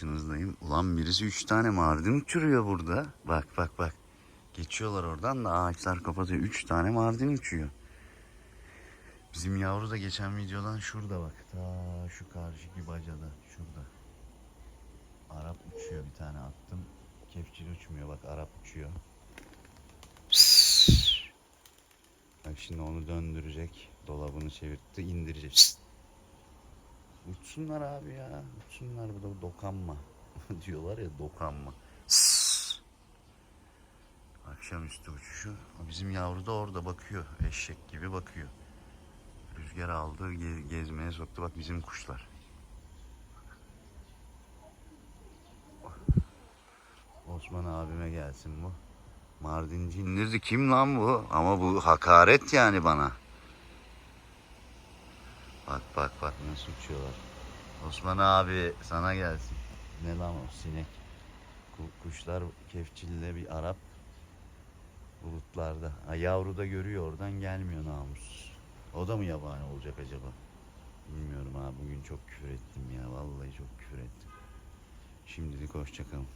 karşınızdayım. Ulan birisi üç tane mardin uçuruyor burada. Bak bak bak. Geçiyorlar oradan da ağaçlar kapatıyor. Üç tane mardin uçuyor. Bizim yavru da geçen videodan şurada bak. Ta şu karşıki bacada. Şurada. Arap uçuyor bir tane attım. Kefçil uçmuyor bak Arap uçuyor. Bak şimdi onu döndürecek. Dolabını çevirtti indirecek. Uçsunlar abi ya. Uçsunlar bu da dokanma. Diyorlar ya dokanma. Akşamüstü uçuşu. Bizim yavru da orada bakıyor. Eşek gibi bakıyor. Rüzgar aldı ge- gezmeye soktu. Bak bizim kuşlar. Osman abime gelsin bu. Mardinci indirdi. Kim lan bu? Ama bu hakaret yani bana. Bak bak bak nasıl uçuyorlar. Osman abi sana gelsin. Ne lan o sinek. Ku- Kuşlar kefçille bir Arap bulutlarda. Ha, yavru da görüyor oradan gelmiyor namussuz. O da mı yabani olacak acaba? Bilmiyorum ha bugün çok küfür ettim ya. Vallahi çok küfür ettim. Şimdilik hoşçakalın.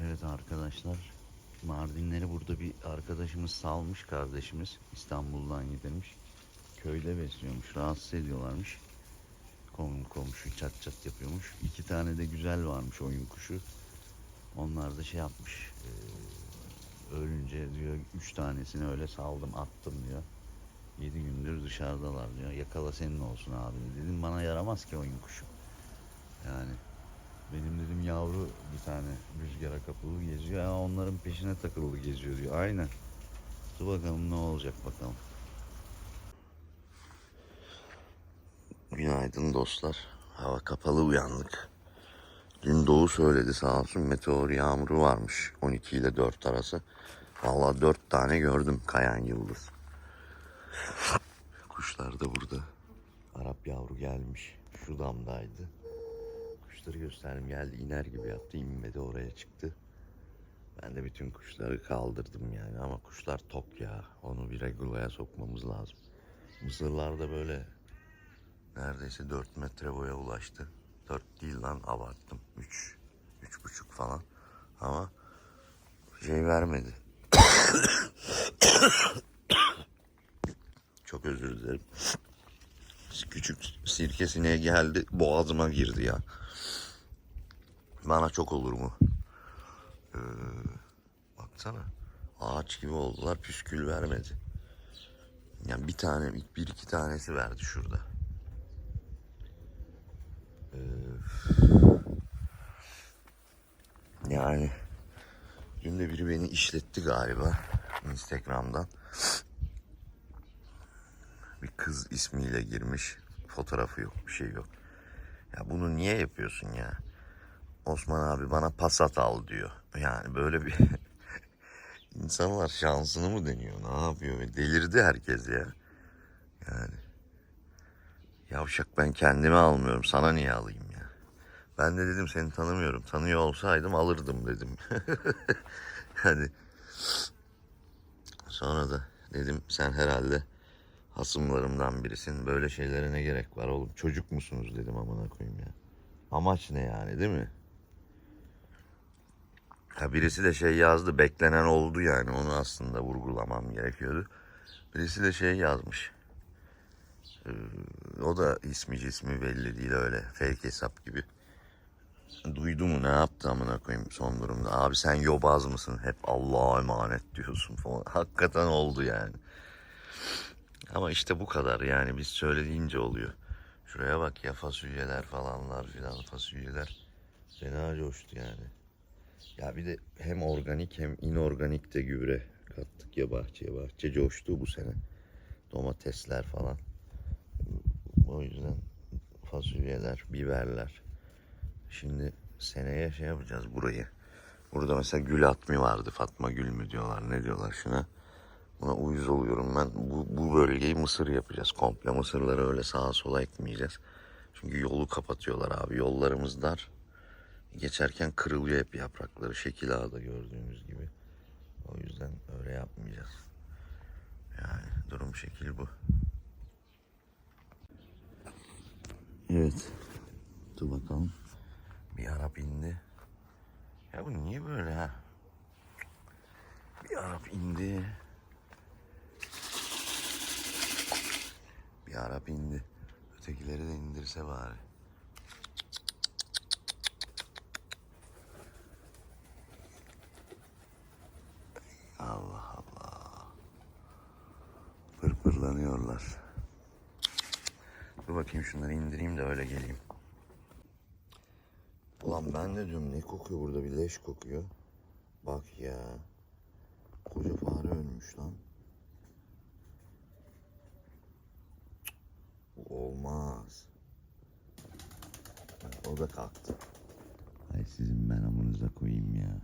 Evet arkadaşlar. Mardinleri burada bir arkadaşımız salmış kardeşimiz. İstanbul'dan getirmiş. Köyde besliyormuş. Rahatsız ediyorlarmış. Kom komşu çat çat yapıyormuş. İki tane de güzel varmış oyun kuşu. Onlar da şey yapmış. eee, ölünce diyor üç tanesini öyle saldım attım diyor. Yedi gündür dışarıdalar diyor. Yakala senin olsun abi dedim. Bana yaramaz ki oyun kuşu. Yani benim dedim yavru bir tane rüzgara kapılı geziyor. Ya onların peşine takıldı geziyor diyor. Aynen. Dur bakalım ne olacak bakalım. Günaydın dostlar. Hava kapalı uyandık. Dün Doğu söyledi sağ olsun meteor yağmuru varmış 12 ile 4 arası. Vallahi 4 tane gördüm kayan yıldız. Kuşlar da burada. Arap yavru gelmiş. Şu damdaydı. Kuşları gösterdim geldi iner gibi yaptı inmedi oraya çıktı. Ben de bütün kuşları kaldırdım yani ama kuşlar tok ya. Onu bir regulaya sokmamız lazım. Mısırlar da böyle neredeyse 4 metre boya ulaştı. 4 değil lan abarttım. 3, üç buçuk falan. Ama şey vermedi. Çok özür dilerim. Küçük sirke sineği geldi boğazıma girdi ya. Bana çok olur mu? Ee, baksana. Ağaç gibi oldular püskül vermedi. Yani bir tane, bir iki tanesi verdi şurada. Yani dün de biri beni işletti galiba Instagram'dan. Bir kız ismiyle girmiş. Fotoğrafı yok, bir şey yok. Ya bunu niye yapıyorsun ya? Osman abi bana Passat al diyor. Yani böyle bir insanlar şansını mı deniyor? Ne yapıyor? Delirdi herkes ya. Yani yavşak ben kendimi almıyorum. Sana niye alayım? Ben de dedim seni tanımıyorum. Tanıyor olsaydım alırdım dedim. yani sonra da dedim sen herhalde hasımlarımdan birisin. Böyle şeylere ne gerek var oğlum? Çocuk musunuz dedim amına koyayım ya. Amaç ne yani değil mi? Ha birisi de şey yazdı. Beklenen oldu yani. Onu aslında vurgulamam gerekiyordu. Birisi de şey yazmış. Ee, o da ismi cismi belli değil öyle. Fake hesap gibi. Duydu mu ne yaptı amına koyayım son durumda. Abi sen yobaz mısın? Hep Allah'a emanet diyorsun falan. Hakikaten oldu yani. Ama işte bu kadar yani biz söylediğince oluyor. Şuraya bak ya fasulyeler falanlar filan fasulyeler fena coştu yani. Ya bir de hem organik hem inorganik de gübre kattık ya bahçeye. Bahçe coştu bu sene. Domatesler falan. O yüzden fasulyeler, biberler. Şimdi seneye şey yapacağız burayı. Burada mesela gül atmi vardı. Fatma gül mü diyorlar ne diyorlar şuna. Buna uyuz oluyorum ben. Bu, bu bölgeyi mısır yapacağız. Komple mısırları öyle sağa sola ekmeyeceğiz. Çünkü yolu kapatıyorlar abi. Yollarımız dar. Geçerken kırılıyor hep yaprakları. Şekil ağda gördüğünüz gibi. O yüzden öyle yapmayacağız. Yani durum şekil bu. Evet. Dur bakalım. Bir Arap indi. Ya bu niye böyle ha? Bir Arap indi. Bir Arap indi. Ötekileri de indirse bari. Allah Allah. Pırpırlanıyorlar. Dur bakayım şunları indireyim de öyle geleyim. Ulan ben de diyorum ne kokuyor burada bir leş kokuyor. Bak ya. Koca fare ölmüş lan. Olmaz. O da kalktı. Ay sizin ben amınıza koyayım ya.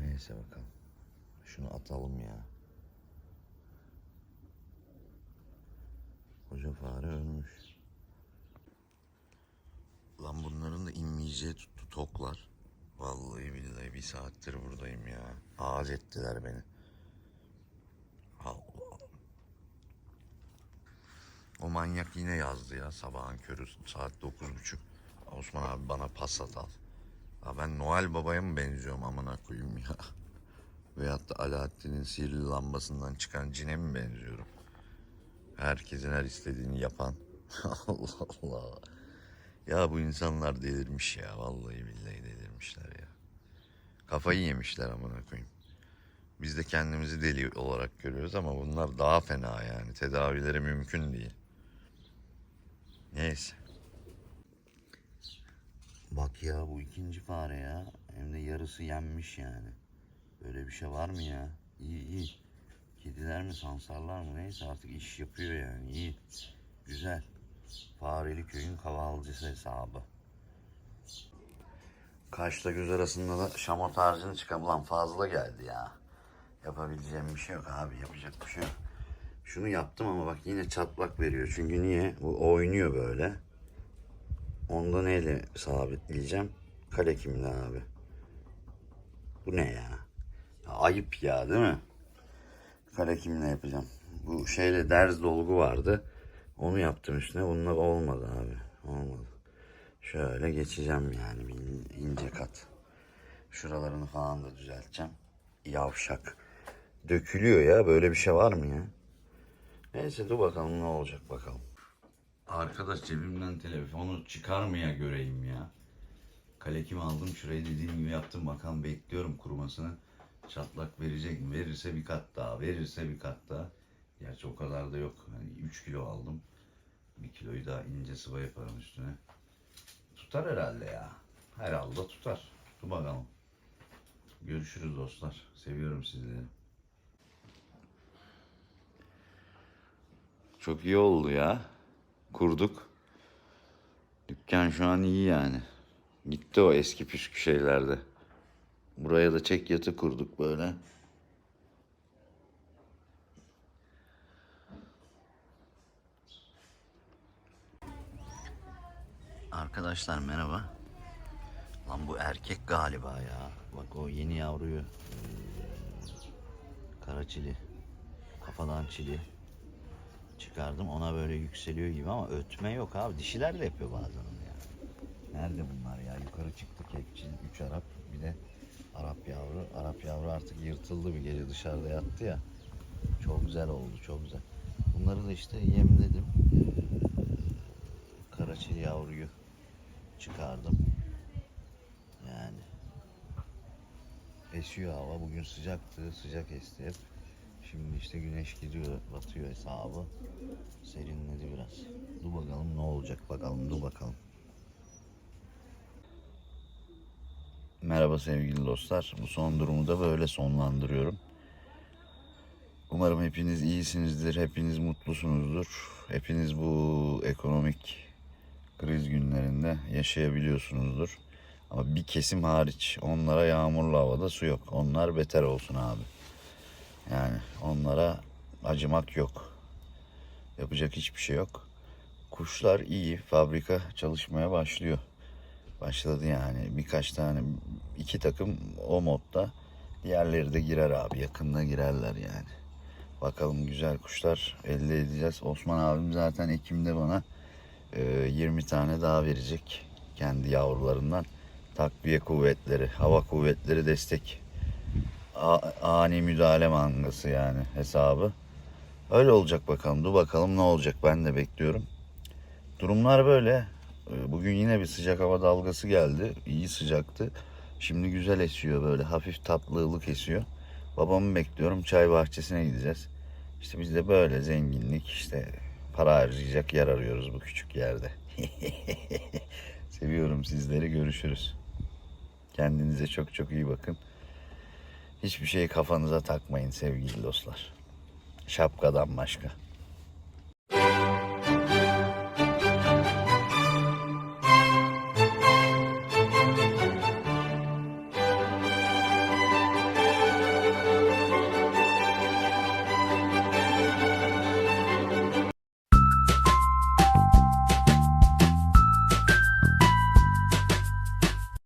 Neyse bakalım. Şunu atalım ya. Koca fare ölmüş. Lan bunların da inmeyeceği tuttu toklar. Vallahi billahi bir saattir buradayım ya. Ağız ettiler beni. Allah. O manyak yine yazdı ya sabahın körü saat dokuz buçuk. Osman abi bana pasat al. Ya ben Noel Baba'ya mı benziyorum amına koyayım ya? Veyahut da Alaaddin'in sihirli lambasından çıkan cine mi benziyorum? Herkesin her istediğini yapan. Allah Allah. Ya bu insanlar delirmiş ya. Vallahi billahi delirmişler ya. Kafayı yemişler amına koyayım. Biz de kendimizi deli olarak görüyoruz ama bunlar daha fena yani. Tedavileri mümkün değil. Neyse. Bak ya bu ikinci fare ya. Hem de yarısı yenmiş yani. Böyle bir şey var mı ya? İyi iyi. Kediler mi sansarlar mı neyse artık iş yapıyor yani iyi. Güzel. Fareli köyün kahvaltıcısı hesabı. Kaşla göz arasında da şamot harcını çıkan fazla geldi ya. Yapabileceğim bir şey yok abi yapacak bir şey yok. Şunu yaptım ama bak yine çatlak veriyor. Çünkü niye? Bu oynuyor böyle. Onda neyle sabitleyeceğim? Kale kimle abi? Bu ne ya? ya? Ayıp ya değil mi? Kale kimle yapacağım? Bu şeyle derz dolgu vardı. Onu yaptım üstüne. Bununla olmadı abi. Olmadı. Şöyle geçeceğim yani bir ince kat. Şuralarını falan da düzelteceğim. Yavşak. Dökülüyor ya. Böyle bir şey var mı ya? Neyse dur bakalım ne olacak bakalım. Arkadaş cebimden telefonu çıkarmaya göreyim ya. Kalekim aldım şurayı dediğim gibi yaptım. Bakalım bekliyorum kurumasını. Çatlak verecek mi? Verirse bir kat daha. Verirse bir kat daha. Gerçi o kadar da yok. Hani 3 kilo aldım. Bir kiloyu daha ince sıva yaparım üstüne. Tutar herhalde ya. Herhalde tutar. Dur bakalım. Görüşürüz dostlar. Seviyorum sizleri. Çok iyi oldu ya. Kurduk. Dükkan şu an iyi yani. Gitti o eski püskü şeylerde. Buraya da çek yatı kurduk böyle. Arkadaşlar merhaba. Lan bu erkek galiba ya. Bak o yeni yavruyu. eee, Kara çili. Kafadan çili. Çıkardım ona böyle yükseliyor gibi ama ötme yok abi. Dişiler de yapıyor bazen onu ya. Nerede bunlar ya? Yukarı çıktı kekçil, üç Arap bir de Arap yavru. Arap yavru artık yırtıldı bir gece dışarıda yattı ya. Çok güzel oldu çok güzel. Bunları da işte yemledim. Ee, Karaçeli yavruyu çıkardım. Yani esiyor hava. Bugün sıcaktı. Sıcak esti hep. Şimdi işte güneş gidiyor, batıyor hesabı. Serinledi biraz. Dur bakalım ne olacak bakalım, dur bakalım. Merhaba sevgili dostlar. Bu son durumu da böyle sonlandırıyorum. Umarım hepiniz iyisinizdir, hepiniz mutlusunuzdur. Hepiniz bu ekonomik kriz günlerinde yaşayabiliyorsunuzdur. Ama bir kesim hariç onlara yağmurlu havada su yok. Onlar beter olsun abi. Yani onlara acımak yok. Yapacak hiçbir şey yok. Kuşlar iyi. Fabrika çalışmaya başlıyor. Başladı yani. Birkaç tane, iki takım o modda. Diğerleri de girer abi. Yakında girerler yani. Bakalım güzel kuşlar elde edeceğiz. Osman abim zaten Ekim'de bana 20 tane daha verecek. kendi yavrularından. Takviye kuvvetleri, hava kuvvetleri destek. Ani müdahale mangası yani hesabı. Öyle olacak bakalım. Dur bakalım ne olacak ben de bekliyorum. Durumlar böyle. Ee, Bugün yine bir sıcak hava dalgası geldi. İyi sıcaktı. Şimdi güzel esiyor böyle hafif tatlı ılık esiyor. Babamı bekliyorum. Çay bahçesine gideceğiz. İşte biz de böyle zenginlik işte para harcayacak yer arıyoruz bu küçük yerde. Seviyorum sizleri. Görüşürüz. Kendinize çok çok iyi bakın. Hiçbir şeyi kafanıza takmayın sevgili dostlar. Şapkadan başka.